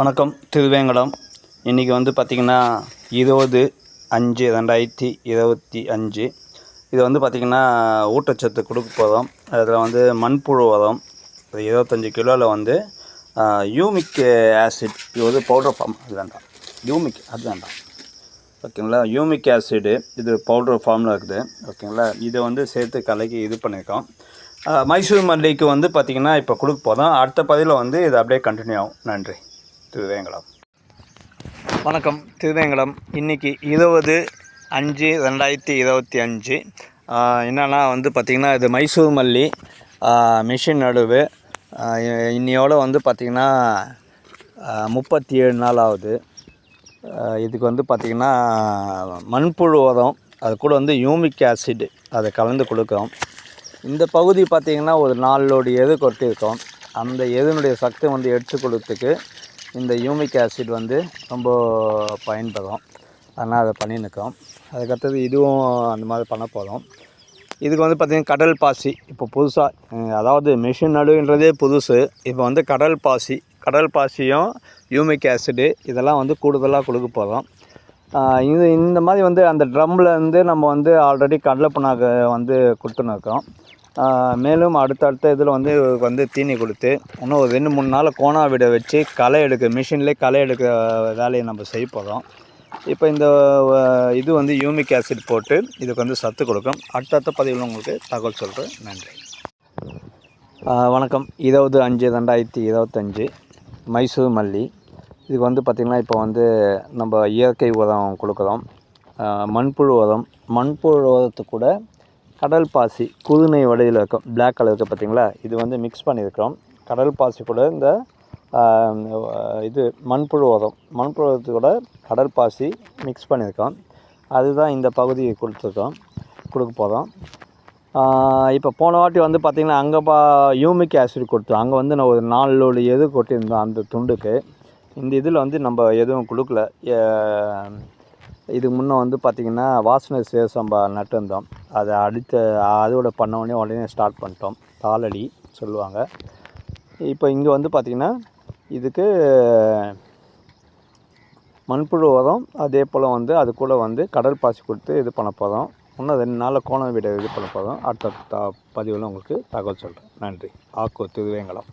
வணக்கம் திருவேங்கடம். இன்றைக்கி வந்து பார்த்திங்கன்னா இருபது அஞ்சு ரெண்டாயிரத்தி இருபத்தி அஞ்சு. இது வந்து பார்த்திங்கன்னா ஊட்டச்சத்து கொடுக்க போதும். அதில் வந்து மண்புழு உரம் இருபத்தஞ்சி கிலோவில் வந்து யூமிக் ஆசிட் இது வந்து பவுடர் ஃபார்ம் அது வேண்டாம். யூமிக் அது வேண்டாம். ஓகேங்களா? யூமிக் ஆசிடு இது பவுடர் ஃபார்மில் இருக்குது. ஓகேங்களா? இதை வந்து சேர்த்து கலக்கி இது பண்ணியிருக்கோம். மைசூர் மல்லிக்கு வந்து பார்த்திங்கன்னா இப்போ கொடுக்க போதும். அடுத்த பதிவில் வந்து இது அப்படியே கண்டினியூ ஆகும். நன்றி. திருவேங்கடம். வணக்கம் திருவேங்கடம். இன்றைக்கி இருபது அஞ்சு ரெண்டாயிரத்தி இருபத்தி அஞ்சு. என்னென்னா வந்து பார்த்திங்கன்னா இது மைசூர் மல்லி மிஷின் நடுவு. இன்னையோடு வந்து பார்த்திங்கன்னா முப்பத்தி ஏழு நாள் ஆகுது. இதுக்கு வந்து பார்த்திங்கன்னா மண்புழு உரம் அது கூட வந்து யூமிக் ஆசிட் அதை கலந்து கொடுக்கும். இந்த பகுதி பார்த்திங்கன்னா ஒரு நாலோடு எது கொட்டியிருக்கோம். அந்த எதுனுடைய சக்தி வந்து எடுத்து கொடுத்துக்கு இந்த யூமிக் ஆசிட் வந்து ரொம்ப பயன்படும். அதனால் அதை பண்ணின்னுக்கோம். அதுக்கடுத்தது இதுவும் அந்த மாதிரி பண்ண போகிறோம் இதுக்கு வந்து பார்த்திங்கன்னா கடல் பாசி. இப்போ புதுசாக அதாவது மிஷின் நடுன்றதே புதுசு. இப்போ வந்து கடல் பாசி கடல் பாசியும் யூமிக் ஆசிடு இதெல்லாம் வந்து கூடுதலாக கொடுக்க போகிறோம் இது இந்த மாதிரி வந்து அந்த ட்ரம்மில் இருந்து நம்ம வந்து ஆல்ரெடி கடலை புண்ணாக்கு வந்து கொடுத்துன்னு இருக்கோம் மேலும் அடுத்தடுத்த இதில் வந்து வந்து தீனி கொடுத்து இன்னும் ஒரு ரெண்டு மூணு நாள் கோணா விட வச்சு களை எடுக்க மிஷின்லேயே களை எடுக்க வேலையை நம்ம செய்ய போகிறோம். இப்போ இந்த இது வந்து யூமிக் ஆசிட் போட்டு இதுக்கு வந்து சத்து கொடுக்கும். அடுத்தடுத்த பதிவில் உங்களுக்கு தகவல் சொல்கிறேன் நன்றி. வணக்கம். இருபது அஞ்சு ரெண்டாயிரத்தி இருபத்தஞ்சி மைசூர் மல்லி. இதுக்கு வந்து பார்த்திங்கன்னா இப்போ வந்து நம்ம இயற்கை உரம் கொடுக்குறோம். மண்புழு உரம். மண்புழு உரத்து கூட கடல் பாசி குதுனை வடிவில் இருக்கும் பிளாக் கலர் இருக்குது பார்த்தீங்களா? இது வந்து மிக்ஸ் பண்ணியிருக்கிறோம். கடல் பாசி கூட இந்த இது மண்புழு உரம் மண்புழு கூட கடல் பாசி மிக்ஸ் பண்ணியிருக்கோம். அதுதான் இந்த பகுதியை கொடுத்துருக்கோம். கொடுக்க போகிறோம் இப்போ போன வாட்டி வந்து பார்த்திங்கன்னா அங்கே பா யூமிக் ஆசிட் கொடுத்தோம். அங்கே வந்து நான் ஒரு நாலு எது கொட்டியிருந்தோம் அந்த துண்டுக்கு. இந்த இதில் வந்து நம்ம எதுவும் கொடுக்கல. ஏ- இதுக்கு முன்னே வந்து பார்த்திங்கன்னா வாசனை சேசம்பா நட்டுருந்தோம் அதை அடுத்த அதோட பண்ண உடனே உடனே ஸ்டார்ட் பண்ணிட்டோம். தாளடி சொல்லுவாங்க. இப்போ இங்கே வந்து பார்த்திங்கன்னா இதுக்கு மண்புழு உரம் அதே போல் வந்து அது கூட வந்து கடல் பாசி கொடுத்து இது பண்ண போகிறோம் இன்னும் ரெண்டு நாளில் கோணம் வீடு இது பண்ண போகிறோம் அடுத்த பதிவில் உங்களுக்கு தகவல் சொல்கிறேன் நன்றி. ஆக்கோ திருவேங்கலம்